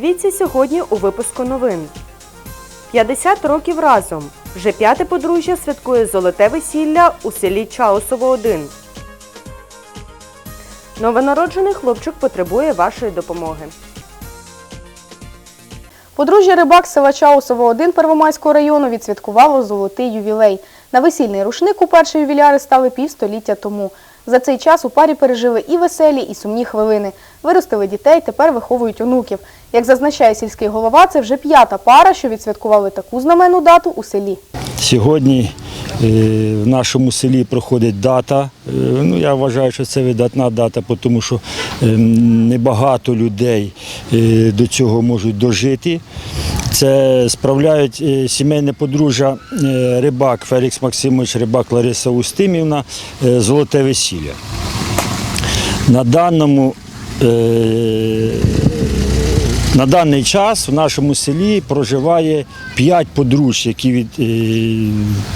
Дивіться сьогодні у випуску новин. 50 років разом. Вже п'яте подружжя святкує золоте весілля у селі Чаусово 1. Новонароджений хлопчик потребує вашої допомоги. Подружжя рибак села Чаусово 1 Первомайського району відсвяткувало золотий ювілей. На весільний рушник уперше ювіляри стали півстоліття тому. За цей час у парі пережили і веселі, і сумні хвилини. Виростили дітей, тепер виховують онуків. Як зазначає сільський голова, це вже п'ята пара, що відсвяткували таку знаменну дату у селі. Сьогодні е, в нашому селі проходить дата. Е, Ну, я вважаю, що це видатна дата, тому що е, небагато людей е, до цього можуть дожити. Це справляють е, сімейне подружжя е, рибак Фелікс Максимович, рибак Лариса Устимівна, е, золоте весілля. На даному на даний час в нашому селі проживає 5 подружжя, які від,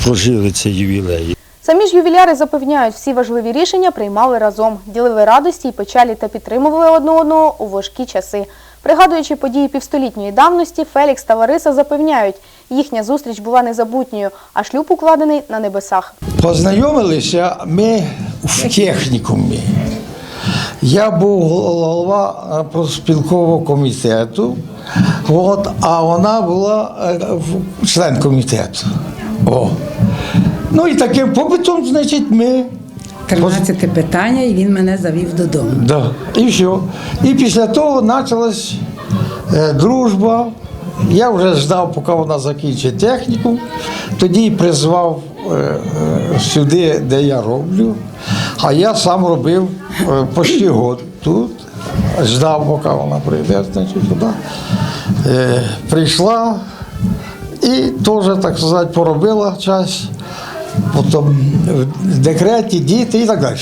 прожили цей ювілей. Самі ж ювіляри запевняють, всі важливі рішення приймали разом, ділили радості й печалі та підтримували одне одного у важкі часи. Пригадуючи події півстолітньої давності, Фелікс та Лариса запевняють, їхня зустріч була незабутньою, а шлюб укладений на небесах. Познайомилися ми в технікумі. Я був голова е, проспілкового комітету, от, а вона була е, член комітету. О. Ну і таким побитом, значить, ми. 13 питання, і він мене завів додому. Да. І все. І після того почалась е, дружба. Я вже ждав, поки вона закінчить техніку. Тоді призвав е, е, сюди, де я роблю. А я сам робив почти год тут. Ждав, поки вона прийде, значить, туди. Прийшла і теж, так сказати, поробила час. Потім в декреті, діти і так далі.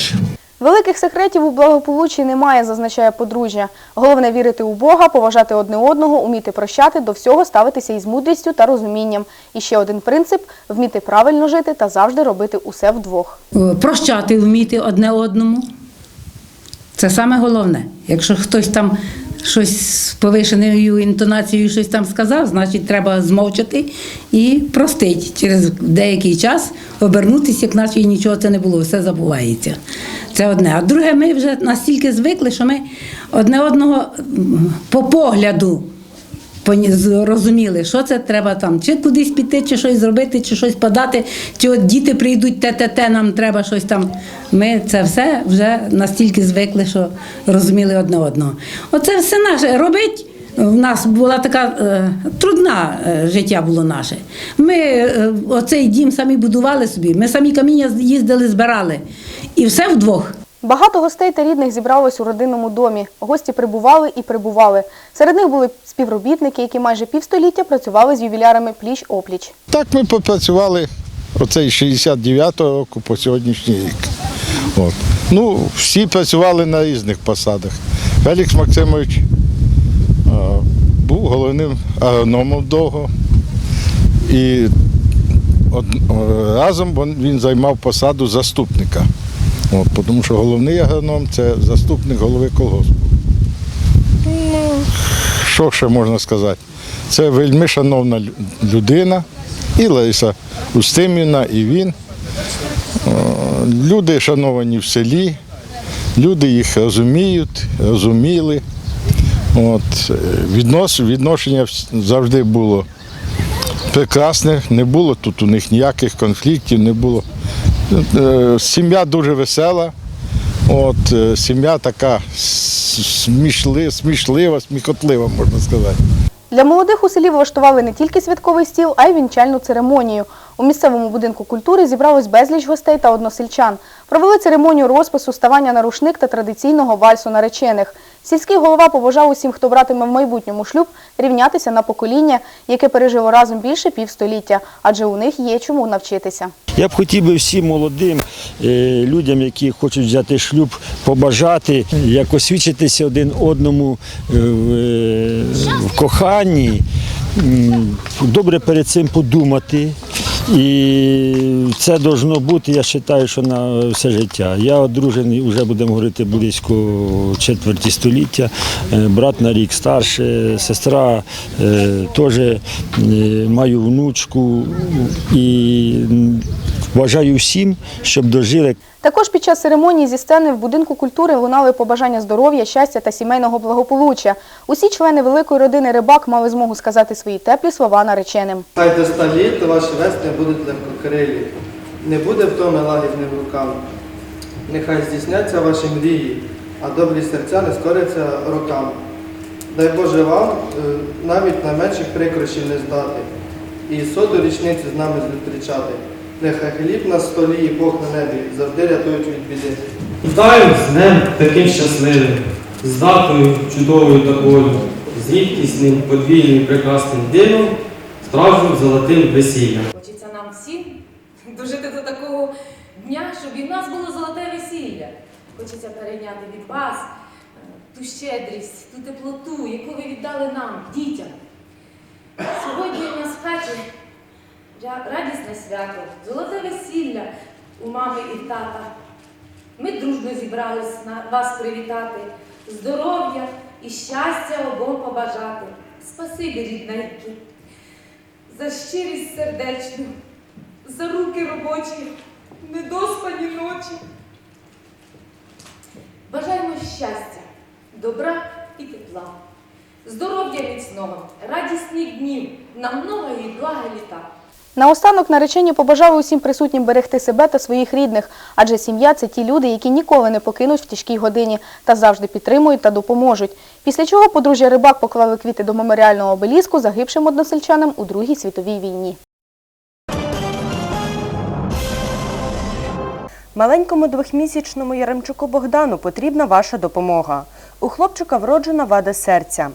Великих секретів у благополуччі немає, зазначає подружжя. Головне вірити у Бога, поважати одне одного, уміти прощати, до всього ставитися із мудрістю та розумінням. І ще один принцип вміти правильно жити та завжди робити усе вдвох. Е, Прощати вміти одне одному. Це саме головне. Якщо хтось там щось з повишеною інтонацією щось там сказав, значить треба змовчати і простити. Через деякий час обернутися, як наче нічого це не було, все забувається. Це одне. А друге, ми вже настільки звикли, що ми одне одного по погляду зрозуміли, що це треба там, чи кудись піти, чи щось зробити, чи щось подати, чи от діти прийдуть, те, те, те, нам треба щось там. Ми це все вже настільки звикли, що розуміли одне одного. Оце все наше робить. У нас була така е, трудна е, життя було наше. Ми е, оцей дім самі будували собі, ми самі каміння їздили, збирали. І все вдвох. Багато гостей та рідних зібралось у родинному домі. Гості прибували і прибували. Серед них були співробітники, які майже півстоліття працювали з ювілярами пліч-опліч. Так ми попрацювали оцей 69-го року по сьогоднішній рік. От. Ну, всі працювали на різних посадах. Фелікс Максимович а, був головним агрономом довго. І од, о, разом він займав посаду заступника. От, тому що головний агроном це заступник голови колгоспу. Ну, що ще можна сказати? Це вельми шановна людина, і Лариса Устимівна, і він. Люди шановані в селі, люди їх розуміють, розуміли. От, е, віднос, відношення завжди було прекрасне, не було тут у них ніяких конфліктів, не було. Е, Сім'я дуже весела. От, е, сім'я така смішли, смішлива, сміхотлива, можна сказати. Для молодих у селі влаштували не тільки святковий стіл, а й вінчальну церемонію. У місцевому будинку культури зібралось безліч гостей та односельчан. Провели церемонію розпису, ставання на рушник та традиційного вальсу наречених. Сільський голова побажав усім, хто братиме в майбутньому шлюб, рівнятися на покоління, яке пережило разом більше півстоліття, адже у них є чому навчитися. Я б хотів би всім молодим е, людям, які хочуть взяти шлюб, побажати, як освічитися один одному е, е, в коханні, добре перед цим подумати І це должно бути, я вважаю, що на все життя. Я одружений, вже будемо говорити, близько четверті століття. Е, Брат на рік старше, сестра е, теж е, маю внучку і м, бажаю всім, щоб дожили Також під час церемонії зі сцени в будинку культури лунали побажання здоров'я, щастя та сімейного благополуччя. Усі члени великої родини рибак мали змогу сказати свої теплі слова нареченим. Хай до ста літ ваші весни будуть легкокрилі, не буде втоми лагідним рукам. Нехай здійсняться ваші мрії, а добрі серця не скоряться рокам. Дай Боже вам е, навіть найменших прикрощів не здати, і соду річниці з нами зустрічати. Нехай хліб на столі і Бог на небі завжди рятують від біди. Вітаю з днем таким щасливим, з датою чудовою такою, з рідкісним, подвійним, прекрасним дином, справжнім золотим весіллям. Хочеться нам всім дожити до такого дня, щоб і в нас було золоте весілля. Хочеться перейняти від вас е, ту щедрість, ту теплоту, яку ви віддали нам, дітям. Сьогодні у нас в хаті радісне свято, золоте весілля у мами і тата. Ми дружно зібрались на вас привітати, здоров'я і щастя обом побажати. Спасибі, рідненькі, за щирість сердечну, за руки робочі, недоспані ночі. Бажаємо щастя, добра і тепла, здоров'я міцного, радісних днів, на много і благи літа. Наостанок наречені побажали усім присутнім берегти себе та своїх рідних, адже сім'я це ті люди, які ніколи не покинуть в тяжкій годині та завжди підтримують та допоможуть. Після чого подружжя рибак поклали квіти до меморіального обеліску загибшим односельчанам у Другій світовій війні. Маленькому двохмісячному Яремчуку Богдану потрібна ваша допомога. У хлопчика вроджена вада серця.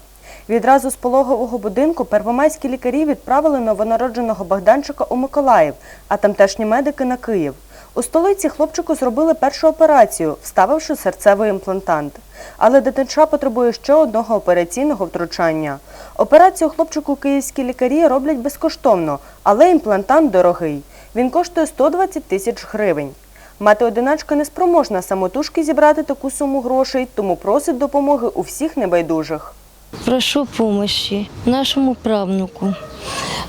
Відразу з пологового будинку первомайські лікарі відправили новонародженого Богданчика у Миколаїв, а тамтешні медики на Київ. У столиці хлопчику зробили першу операцію, вставивши серцевий імплантант. Але дитинча потребує ще одного операційного втручання. Операцію хлопчику київські лікарі роблять безкоштовно, але імплантант дорогий. Він коштує 120 тисяч гривень. Мати-одиначка не спроможна самотужки зібрати таку суму грошей, тому просить допомоги у всіх небайдужих. Прошу помощи нашему правнуку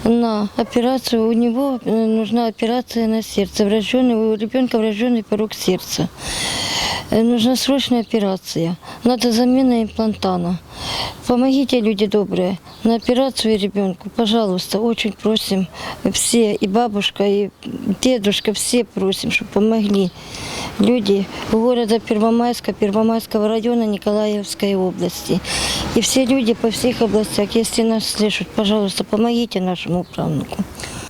на операцию. У него э, нужна операция на сердце. Врожденный, у ребенка врожденный порог сердца. Э, Нужна срочная операция. Надо замена имплантана. Помогите, люди добрые, на операцию ребенку. Пожалуйста, очень просим все, и бабушка, и дедушка, все просим, чтобы помогли. Люди города Первомайска, Первомайского района Николаевской области. И все люди по всех областях, если нас слышат, пожалуйста, помогите нашему правнуку.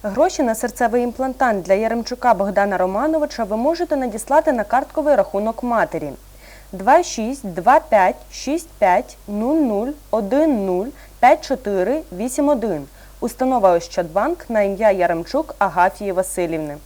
Гроші на серцевий імплантант для Яремчука Богдана Романовича ви можете надіслати на картковий рахунок матері 26 25 65 00 10 54 81. Установа Ощадбанк на ім'я Яремчук Агафії Васильівни.